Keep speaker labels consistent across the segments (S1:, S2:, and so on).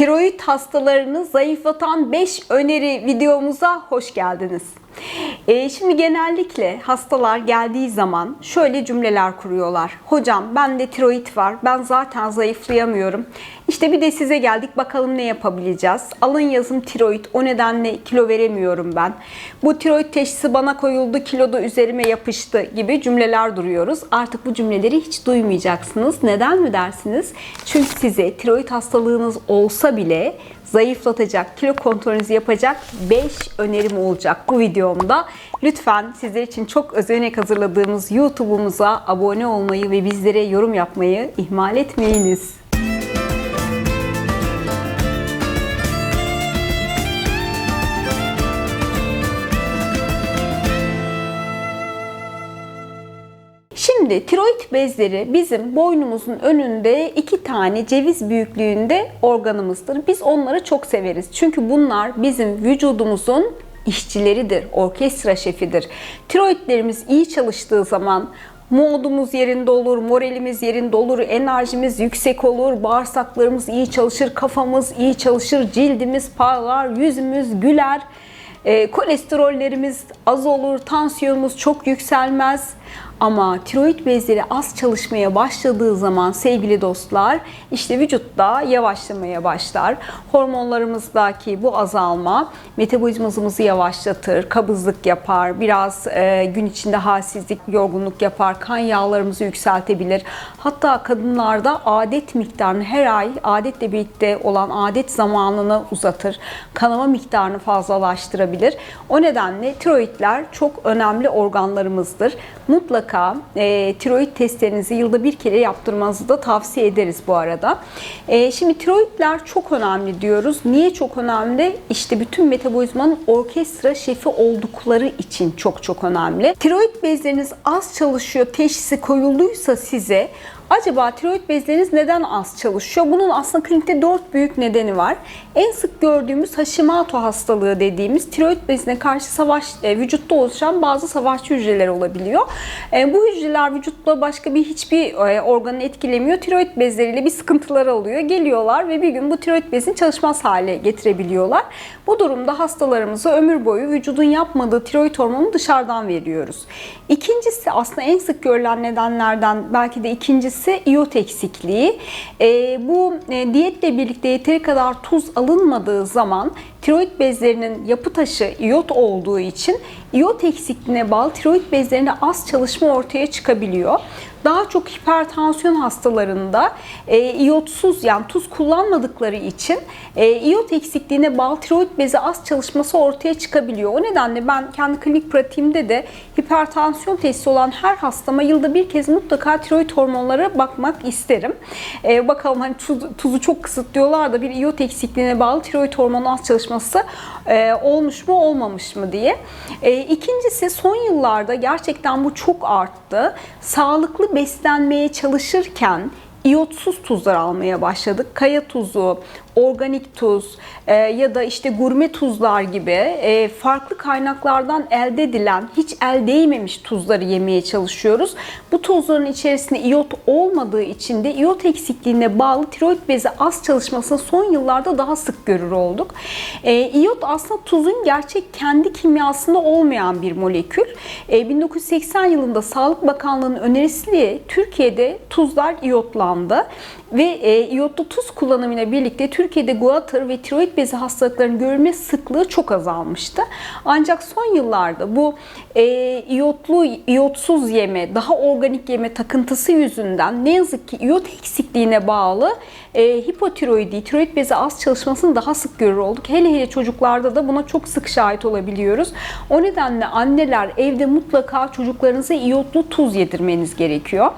S1: Tiroid hastalarını zayıflatan 5 öneri videomuza hoş geldiniz. Ee, şimdi genellikle hastalar geldiği zaman şöyle cümleler kuruyorlar. Hocam bende tiroid var, ben zaten zayıflayamıyorum. İşte bir de size geldik bakalım ne yapabileceğiz. Alın yazım tiroid, o nedenle kilo veremiyorum ben. Bu tiroid teşhisi bana koyuldu, kilo da üzerime yapıştı gibi cümleler duruyoruz. Artık bu cümleleri hiç duymayacaksınız. Neden mi dersiniz? Çünkü size tiroid hastalığınız olsa bile zayıflatacak, kilo kontrolünüzü yapacak 5 önerim olacak bu videomda. Lütfen sizler için çok özenek hazırladığımız YouTube'umuza abone olmayı ve bizlere yorum yapmayı ihmal etmeyiniz. Şimdi tiroid bezleri bizim boynumuzun önünde iki tane ceviz büyüklüğünde organımızdır. Biz onları çok severiz. Çünkü bunlar bizim vücudumuzun işçileridir, orkestra şefidir. Tiroidlerimiz iyi çalıştığı zaman modumuz yerinde olur, moralimiz yerinde olur, enerjimiz yüksek olur, bağırsaklarımız iyi çalışır, kafamız iyi çalışır, cildimiz parlar, yüzümüz güler. E, kolesterollerimiz az olur, tansiyonumuz çok yükselmez. Ama tiroid bezleri az çalışmaya başladığı zaman sevgili dostlar işte vücutta yavaşlamaya başlar. Hormonlarımızdaki bu azalma metabolizmamızı yavaşlatır, kabızlık yapar, biraz e, gün içinde halsizlik, yorgunluk yapar, kan yağlarımızı yükseltebilir. Hatta kadınlarda adet miktarını her ay adetle birlikte olan adet zamanını uzatır. Kanama miktarını fazlalaştırabilir. O nedenle tiroidler çok önemli organlarımızdır. Mutlaka e, tiroid testlerinizi yılda bir kere yaptırmanızı da tavsiye ederiz bu arada. E, şimdi tiroidler çok önemli diyoruz. Niye çok önemli? İşte bütün metabolizmanın orkestra şefi oldukları için çok çok önemli. Tiroid bezleriniz az çalışıyor teşhisi koyulduysa size Acaba tiroid bezleriniz neden az çalışıyor? Bunun aslında klinikte dört büyük nedeni var. En sık gördüğümüz Hashimoto hastalığı dediğimiz tiroid bezine karşı savaş e, vücutta oluşan bazı savaşçı hücreler olabiliyor. E, bu hücreler vücutta başka bir hiçbir e, organı etkilemiyor. Tiroid bezleriyle bir sıkıntıları oluyor. Geliyorlar ve bir gün bu tiroid bezini çalışmaz hale getirebiliyorlar. Bu durumda hastalarımıza ömür boyu vücudun yapmadığı tiroid hormonu dışarıdan veriyoruz. İkincisi aslında en sık görülen nedenlerden belki de ikincisi iot eksikliği. E, bu e, diyetle birlikte yeteri kadar tuz alınmadığı zaman tiroid bezlerinin yapı taşı iot olduğu için iot eksikliğine bağlı tiroid bezlerinde az çalışma ortaya çıkabiliyor. Daha çok hipertansiyon hastalarında e, iyotsuz yani tuz kullanmadıkları için e, iot eksikliğine bağlı tiroid bezi az çalışması ortaya çıkabiliyor. O nedenle ben kendi klinik pratiğimde de hipertansiyon testi olan her hastama yılda bir kez mutlaka tiroid hormonlara bakmak isterim. E, bakalım hani tuz, tuzu çok kısıtlıyorlar da bir iot eksikliğine bağlı tiroid hormonu az çalışması e, olmuş mu olmamış mı diye. E, ikincisi son yıllarda gerçekten bu çok arttı. Sağlıklı beslenmeye çalışırken iyotsuz tuzlar almaya başladık. Kaya tuzu, organik tuz e, ya da işte gurme tuzlar gibi e, farklı kaynaklardan elde edilen hiç el değmemiş tuzları yemeye çalışıyoruz. Bu tuzların içerisinde iyot olmadığı için de iyot eksikliğine bağlı tiroid bezi az çalışmasını son yıllarda daha sık görür olduk. E, iyot aslında tuzun gerçek kendi kimyasında olmayan bir molekül. E, 1980 yılında Sağlık Bakanlığı'nın önerisiyle Türkiye'de tuzlar iyotlandı ve e, iyotlu tuz kullanımıyla birlikte Türkiye'de guatr ve tiroid bezi hastalıklarının görülme sıklığı çok azalmıştı. Ancak son yıllarda bu e, iyotlu, iyotsuz yeme, daha organik yeme takıntısı yüzünden ne yazık ki iyot eksikliğine bağlı e, hipotiroidi, tiroid bezi az çalışmasını daha sık görür olduk. Hele hele çocuklarda da buna çok sık şahit olabiliyoruz. O nedenle anneler evde mutlaka çocuklarınıza iyotlu tuz yedirmeniz gerekiyor.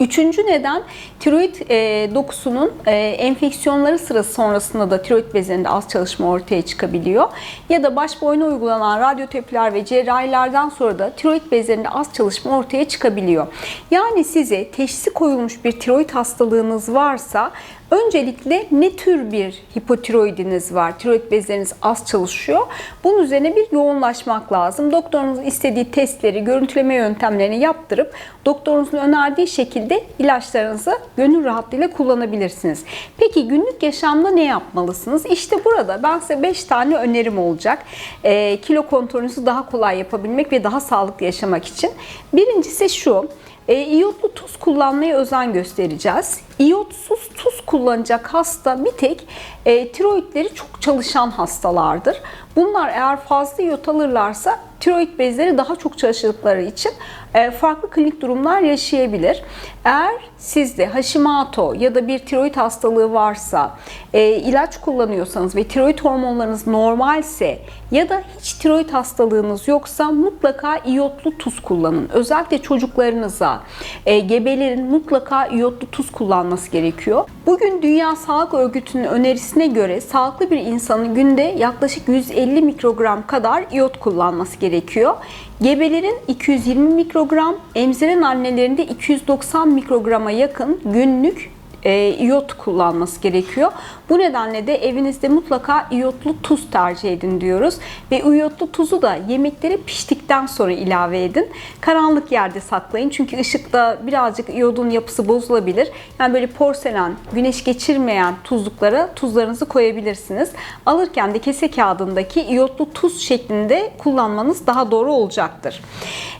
S1: Üçüncü neden tiroid e, dokusunun e, enfeksiyonları sırası sonrasında da tiroid bezlerinde az çalışma ortaya çıkabiliyor. Ya da baş boyuna uygulanan radyoterapiler ve cerrahilerden sonra da tiroid bezlerinde az çalışma ortaya çıkabiliyor. Yani size teşhisi koyulmuş bir tiroid hastalığınız varsa Öncelikle ne tür bir hipotiroidiniz var? Tiroid bezleriniz az çalışıyor. Bunun üzerine bir yoğunlaşmak lazım. Doktorunuzun istediği testleri, görüntüleme yöntemlerini yaptırıp doktorunuzun önerdiği şekilde ilaçlarınızı gönül rahatlığıyla kullanabilirsiniz. Peki günlük yaşamda ne yapmalısınız? İşte burada ben size 5 tane önerim olacak. Ee, kilo kontrolünüzü daha kolay yapabilmek ve daha sağlıklı yaşamak için. Birincisi şu. E, iyotlu tuz kullanmaya özen göstereceğiz. İyotsuz tuz kullanacak hasta bir tek e, tiroidleri çok çalışan hastalardır. Bunlar eğer fazla iyot alırlarsa tiroid bezleri daha çok çalıştıkları için e, farklı klinik durumlar yaşayabilir. Eğer sizde Hashimoto ya da bir tiroid hastalığı varsa, e, ilaç kullanıyorsanız ve tiroid hormonlarınız normalse ya da hiç tiroid hastalığınız yoksa mutlaka iyotlu tuz kullanın. Özellikle çocuklarınıza, e, gebelerin mutlaka iyotlu tuz kullanması gerekiyor. Bugün Dünya Sağlık Örgütü'nün önerisine göre sağlıklı bir insanın günde yaklaşık 150 mikrogram kadar iyot kullanması gerekiyor. Gebelerin 220 mikrogram, emziren annelerin de 290 mikrograma yakın günlük e, iyot kullanması gerekiyor. Bu nedenle de evinizde mutlaka iyotlu tuz tercih edin diyoruz. Ve iyotlu tuzu da yemeklere piştikten sonra ilave edin. Karanlık yerde saklayın. Çünkü ışıkta birazcık iyodun yapısı bozulabilir. Yani böyle porselen, güneş geçirmeyen tuzluklara tuzlarınızı koyabilirsiniz. Alırken de kese kağıdındaki iyotlu tuz şeklinde kullanmanız daha doğru olacaktır.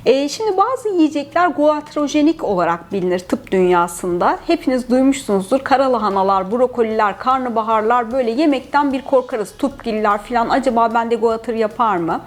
S1: E, şimdi bazı yiyecekler goatrojenik olarak bilinir tıp dünyasında. Hepiniz duymuşsunuzdur. Karalahanalar, brokoliler, karnabaharlar böyle yemekten bir korkarız. Tupgiller falan acaba bende goatır yapar mı?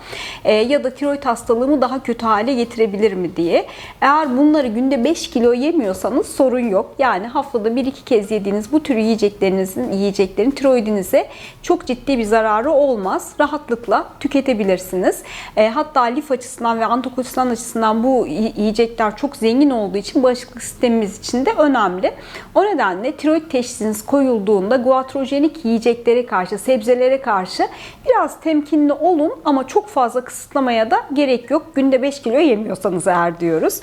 S1: E, ya da tiroid hastalığımı daha kötü hale getirebilir mi diye. Eğer bunları günde 5 kilo yemiyorsanız sorun yok. Yani haftada 1-2 kez yediğiniz bu tür yiyeceklerinizin, yiyeceklerin tiroidinize çok ciddi bir zararı olmaz. Rahatlıkla tüketebilirsiniz. E, hatta lif açısından ve antioksidan açısından bu yiyecekler çok zengin olduğu için bağışıklık sistemimiz için de önemli. O nedenle tiroid teşhisiniz koyulduğunda guatrojenik yiyeceklere karşı, sebzelere karşı biraz temkinli olun ama çok fazla kısıtlamaya da gerek yok. Günde 5 kilo yemiyorsanız eğer diyoruz.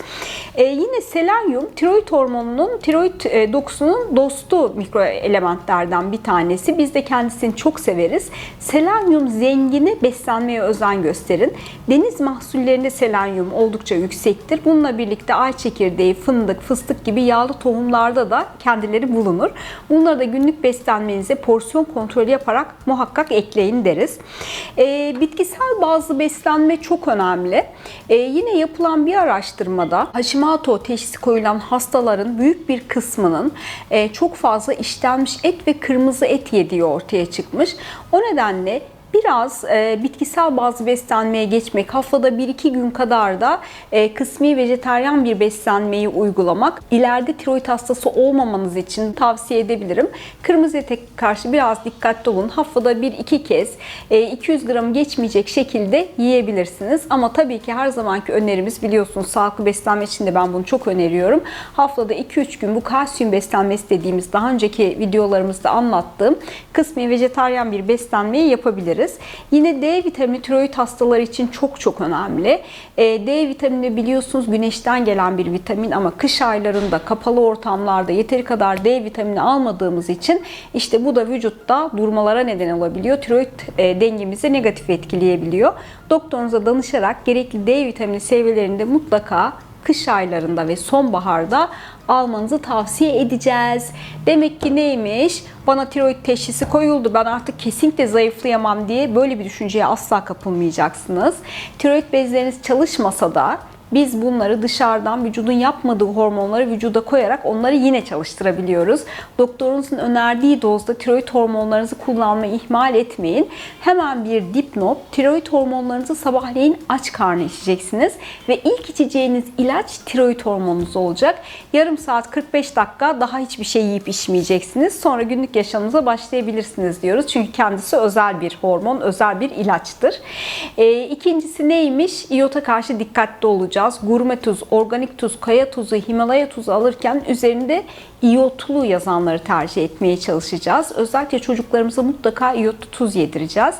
S1: Ee, yine selenyum tiroid hormonunun, tiroid e, dokusunun dostu mikro elementlerden bir tanesi. Biz de kendisini çok severiz. Selenyum zengini beslenmeye özen gösterin. Deniz mahsullerinde selenyum oldukça yüksektir. Bununla birlikte ay çekirdeği, fındık, fıstık gibi yağlı tohumlarda da kendileri bulunur. Bunları da günlük beslenmenize porsiyon kontrolü yaparak muhakkak ekleyin deriz. E, bitkisel bazlı beslenme çok önemli. E, yine yapılan bir araştırmada Hashimoto teşhisi koyulan hastaların büyük bir kısmının e, çok fazla işlenmiş et ve kırmızı et yediği ortaya çıkmış. O nedenle biraz e, bitkisel bazı beslenmeye geçmek, haftada 1-2 gün kadar da e, kısmi vejeteryan bir beslenmeyi uygulamak ileride tiroid hastası olmamanız için tavsiye edebilirim. Kırmızı ete karşı biraz dikkatli olun. Haftada 1-2 kez e, 200 gram geçmeyecek şekilde yiyebilirsiniz. Ama tabii ki her zamanki önerimiz biliyorsunuz sağlıklı beslenme için de ben bunu çok öneriyorum. Haftada 2-3 gün bu kalsiyum beslenmesi dediğimiz daha önceki videolarımızda anlattığım kısmi vejeteryan bir beslenmeyi yapabiliriz. Yine D vitamini tiroid hastaları için çok çok önemli. E, D vitamini biliyorsunuz güneşten gelen bir vitamin ama kış aylarında kapalı ortamlarda yeteri kadar D vitamini almadığımız için işte bu da vücutta durmalara neden olabiliyor. Tiroid e, dengemizi negatif etkileyebiliyor. Doktorunuza danışarak gerekli D vitamini seviyelerinde mutlaka kış aylarında ve sonbaharda almanızı tavsiye edeceğiz. Demek ki neymiş? Bana tiroid teşhisi koyuldu. Ben artık kesinlikle zayıflayamam diye böyle bir düşünceye asla kapılmayacaksınız. Tiroid bezleriniz çalışmasa da biz bunları dışarıdan vücudun yapmadığı hormonları vücuda koyarak onları yine çalıştırabiliyoruz. Doktorunuzun önerdiği dozda tiroid hormonlarınızı kullanmayı ihmal etmeyin. Hemen bir dipnot, tiroid hormonlarınızı sabahleyin aç karnı içeceksiniz ve ilk içeceğiniz ilaç tiroid hormonunuz olacak. Yarım saat 45 dakika daha hiçbir şey yiyip içmeyeceksiniz. Sonra günlük yaşamınıza başlayabilirsiniz diyoruz. Çünkü kendisi özel bir hormon, özel bir ilaçtır. E, ikincisi neymiş? İyota karşı dikkatli olacağız. Gurme tuz, organik tuz, kaya tuzu, Himalaya tuzu alırken üzerinde iyotlu yazanları tercih etmeye çalışacağız. Özellikle çocuklarımıza mutlaka iyotlu tuz yedireceğiz.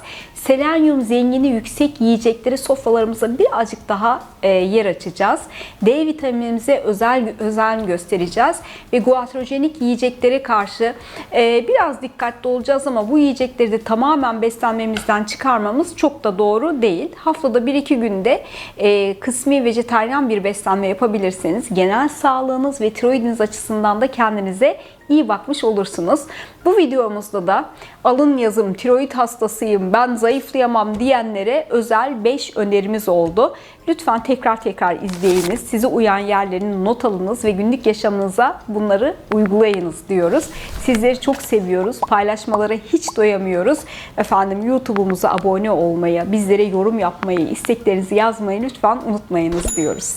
S1: Selenyum zengini yüksek yiyecekleri sofralarımıza birazcık daha e, yer açacağız. D vitaminimize özel özen göstereceğiz ve guatrojenik yiyeceklere karşı e, biraz dikkatli olacağız ama bu yiyecekleri de tamamen beslenmemizden çıkarmamız çok da doğru değil. Haftada 1-2 günde e, kısmi vejetaryen bir beslenme yapabilirseniz genel sağlığınız ve tiroidiniz açısından da kendinize iyi bakmış olursunuz. Bu videomuzda da alın yazım, tiroid hastasıyım, ben zayıflayamam diyenlere özel 5 önerimiz oldu. Lütfen tekrar tekrar izleyiniz. Sizi uyan yerlerini not alınız ve günlük yaşamınıza bunları uygulayınız diyoruz. Sizleri çok seviyoruz. Paylaşmalara hiç doyamıyoruz. Efendim YouTube'umuza abone olmayı, bizlere yorum yapmayı, isteklerinizi yazmayı lütfen unutmayınız diyoruz.